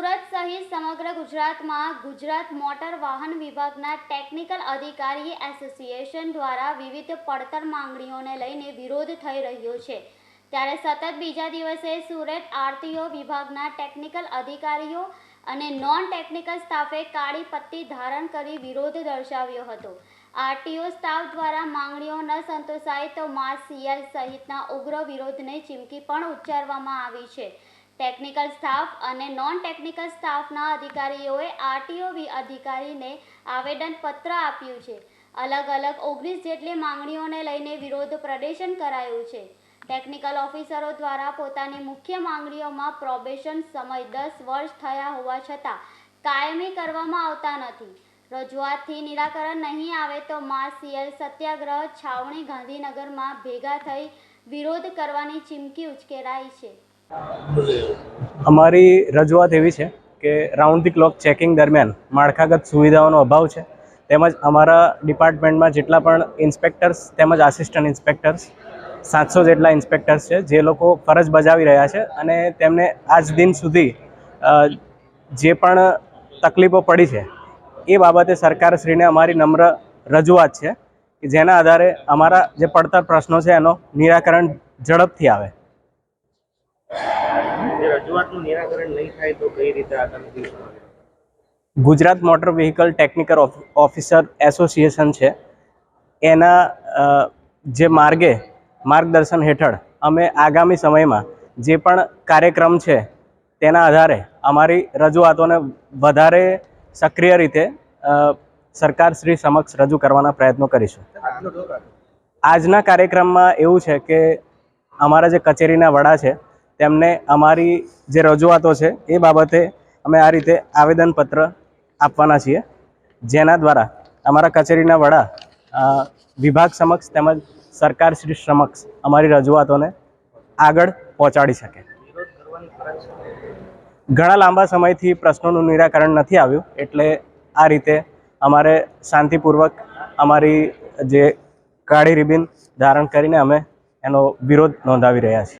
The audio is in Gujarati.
સહિત સમગ્ર ગુજરાતમાં ગુજરાત મોટર વાહન વિભાગના ટેકનિકલ અધિકારી એસોસિએશન દ્વારા વિવિધ પડતર માંગણીઓને લઈને વિરોધ થઈ રહ્યો છે. ત્યારે સતત બીજા દિવસે સુરત આરટીઓ વિભાગના ટેકનિકલ અધિકારીઓ અને નોન ટેકનિકલ સ્ટાફે કાળી પટ્ટી ધારણ કરી વિરોધ દર્શાવ્યો હતો. આરટીઓ સ્ટાફ દ્વારા માંગણીઓ ન સંતોષાય તો માસ સીએલ સહિતના ઉગ્ર વિરોધને ચીમકી પણ ઉચ્ચારવામાં આવી છે. ટેકનિકલ સ્ટાફ અને નોન ટેકનિકલ સ્ટાફના અધિકારીઓએ આરટીઓ અધિકારીને આવેદનપત્ર આપ્યું છે. અલગ અલગ ઓગણીસ જેટલી માંગણીઓને લઈને વિરોધ પ્રદર્શન કરાયું છે. ટેકનિકલ ઓફિસરો દ્વારા પોતાની મુખ્ય માંગણીઓમાં પ્રોબેશન સમય દસ વર્ષ થયા હોવા છતાં કાયમી કરવામાં આવતા નથી. રજૂઆતથી નિરાકરણ નહીં આવે તો મા સીએલ સત્યાગ્રહ છાવણી ગાંધીનગરમાં ભેગા થઈ વિરોધ કરવાની ચીમકી ઉચકેરાઈ છે. અમારી રજૂઆત એવી છે કે રાઉન્ડ ધી ક્લોક ચેકિંગ દરમિયાન માળખાગત સુવિધાઓનો અભાવ છે. તેમજ અમારા ડિપાર્ટમેન્ટમાં જેટલા પણ ઇન્સ્પેક્ટર્સ તેમજ આસિસ્ટન્ટ ઇન્સ્પેક્ટર્સ સાતસો જેટલા ઇન્સ્પેક્ટર્સ છે, જે લોકો ફરજ બજાવી રહ્યા છે અને તેમને આજ દિન સુધી જે પણ તકલીફો પડી છે, એ બાબતે સરકારશ્રીને અમારી નમ્ર રજૂઆત છે કે જેના આધારે અમારા જે પડતર પ્રશ્નો છે એનો નિરાકરણ ઝડપથી આવે. રજૂઆતનું નિરાકરણ નહીં થાય તો કઈ રીતે આગામી દિવસમાં Gujarat motor vehicle technical officer association છે. એના જે માર્ગે માર્ગદર્શન હેઠળ અમે આગામી સમયમાં જે પણ કાર્યક્રમ છે તેના આધારે અમારી રજૂઆતોને વધારે સક્રિય રીતે સરકાર સરકારશ્રી સમક્ષ રજૂ કરવાના પ્રયત્નો કરીશું. આજના કાર્યક્રમમાં એવું છે કે અમારા જે કચેરીના વડા છે તેમને અમારી જે રજૂઆતો છે એ બાબતે અમે આ રીતે આવેદનપત્ર આપવાના છીએ. જેના દ્વારા અમારા કચેરીના વડા વિભાગ સમક્ષ તેમજ સરકારશ્રી સમક્ષ અમારી રજૂઆતોને આગળ પહોંચાડી શકે. ઘણા લાંબા સમયથી પ્રશ્નોનું નિરાકરણ નથી આવ્યું, એટલે આ રીતે અમારે શાંતિપૂર્વક અમારી જે કાળી રિબિન ધારણ કરીને અમે એનો વિરોધ નોંધાવી રહ્યા છીએ.